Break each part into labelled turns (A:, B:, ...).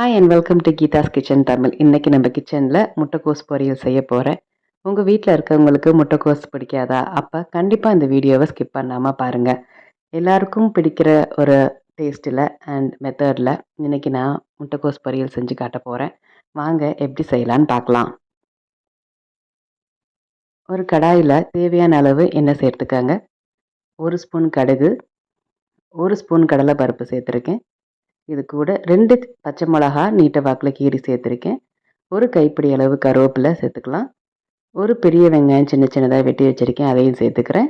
A: Hi and welcome to Geetha's kitchen Tamil இன்றைக்கி நம்ம கிச்சனில் முட்டைக்கோஸ் பொரியல் செய்ய போகிறேன் உங்கள் வீட்டில் இருக்கவங்களுக்கு முட்டைக்கோஸ் பிடிக்காதா? அப்போ கண்டிப்பாக இந்த வீடியோவை ஸ்கிப் பண்ணாமல் பாருங்கள் எல்லாருக்கும் பிடிக்கிற ஒரு டேஸ்ட்டில் அண்ட் மெத்தடில் இன்றைக்கி நான் முட்டைக்கோஸ் பொரியல் செஞ்சு காட்ட போகிறேன் வாங்க எப்படி செய்யலான்னு பார்க்கலாம். ஒரு கடாயில் தேவையான அளவு எண்ணெய் சேர்த்துக்காங்க. ஒரு ஸ்பூன் கடுகு ஒரு ஸ்பூன் கடலை பருப்பு சேர்த்துருக்கேன். இது கூட ரெண்டு பச்சை மிளகா நீட்ட வாக்கில் கீறி சேர்த்துருக்கேன். ஒரு கைப்பிடி அளவு கருவேப்பிலை சேர்த்துக்கலாம். ஒரு பெரிய வெங்காயம் சின்ன சின்னதாக வெட்டி வச்சுருக்கேன் அதையும் சேர்த்துக்கிறேன்.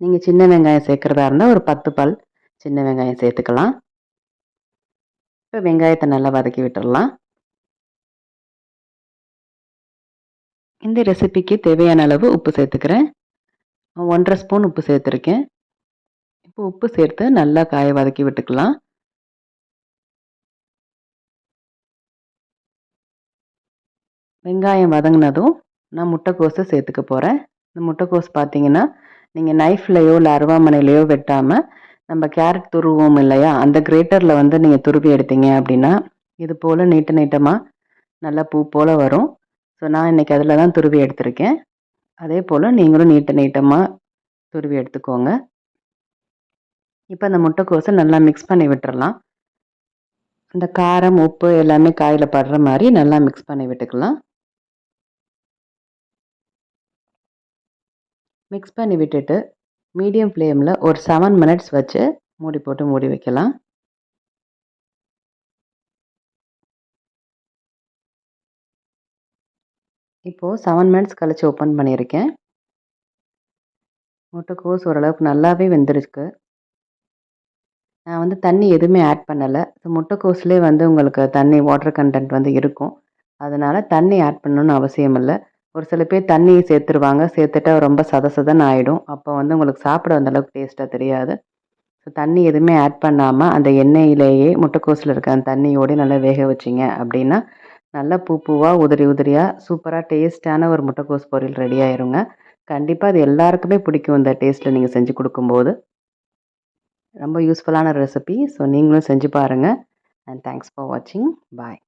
A: நீங்கள் சின்ன வெங்காயம் சேர்க்குறதா இருந்தால் ஒரு பத்து பல் சின்ன வெங்காயம் சேர்த்துக்கலாம். இப்போ வெங்காயத்தை நல்லா வதக்கி விட்டுடலாம் இந்த ரெசிபிக்கு தேவையான அளவு உப்பு சேர்த்துக்கிறேன். ஒன்றரை ஸ்பூன் உப்பு சேர்த்துருக்கேன். இப்போ உப்பு சேர்த்து நல்லா காய வதக்கி விட்டுக்கலாம். வெங்காயம் வதங்கினதும் நான் முட்டைக்கோஸை சேர்த்துக்க போகிறேன் இந்த முட்டைக்கோஸ் பார்த்தீங்கன்னா நீங்கள் நைஃப்லையோ இல்லை அருவாமனையிலையோ வெட்டாமல் நம்ம கேரட் துருவோம் இல்லையா? அந்த கிரேட்டரில் வந்து நீங்கள் துருவி எடுத்தீங்க அப்படின்னா இது போல் நீட்ட நீட்டமாக நல்லா பூ போல் வரும். ஸோ நான் இன்றைக்கி அதில் தான் துருவி எடுத்திருக்கேன். அதே போல் நீங்களும் நீட்ட நீட்டமாக துருவி எடுத்துக்கோங்க. இப்போ அந்த முட்டைக்கோஸை நல்லா மிக்ஸ் பண்ணி விட்டுறலாம். இந்த காரம் உப்பு எல்லாமே காயில் படுற மாதிரி நல்லா மிக்ஸ் பண்ணி விட்டுக்கலாம். மிக்ஸ் பண்ணி விட்டுட்டு மீடியம் ஃப்ளேமில் ஒரு செவன் மினிட்ஸ் வச்சு மூடி போட்டு மூடி வைக்கலாம். இப்போது செவன் மினிட்ஸ் கழித்து ஓப்பன் பண்ணியிருக்கேன். முட்டைக்கோஸ் ஓரளவுக்கு நல்லாவே வெந்திருக்கு. நான் வந்து தண்ணி எதுவுமே ஆட் பண்ணலை. முட்டைக்கோஸ்லேயே வந்து உங்களுக்கு தண்ணி வாட்டர் கண்டென்ட் வந்து இருக்கும். அதனால் தண்ணி ஆட் பண்ணணும்னு அவசியம் இல்லை. ஒரு சில பேர் தண்ணியை சேர்த்துருவாங்க. சேர்த்துட்டா ரொம்ப சத ஆகிடும் அப்போ வந்து உங்களுக்கு சாப்பிட அந்தளவுக்கு டேஸ்ட்டாக தெரியாது. ஸோ தண்ணி எதுவுமே ஆட் பண்ணாமல் அந்த எண்ணெயிலேயே முட்டைக்கோஸில் இருக்க அந்த தண்ணியோடய நல்லா வேக வச்சிங்க அப்படின்னா நல்லா பூ பூவாக உதிரி உதிரியாக சூப்பராக டேஸ்ட்டான ஒரு முட்டைக்கோஸ் பொரியல் ரெடி ஆயிருங்க. கண்டிப்பாக அது எல்லாருக்குமே பிடிக்கும் இந்த டேஸ்ட்டில் நீங்கள் செஞ்சு கொடுக்கும்போது. ரொம்ப யூஸ்ஃபுல்லான ரெசிபி ஸோ நீங்களும் செஞ்சு பாருங்கள் அண்ட் தேங்க்ஸ் ஃபார் வாட்சிங் பாய்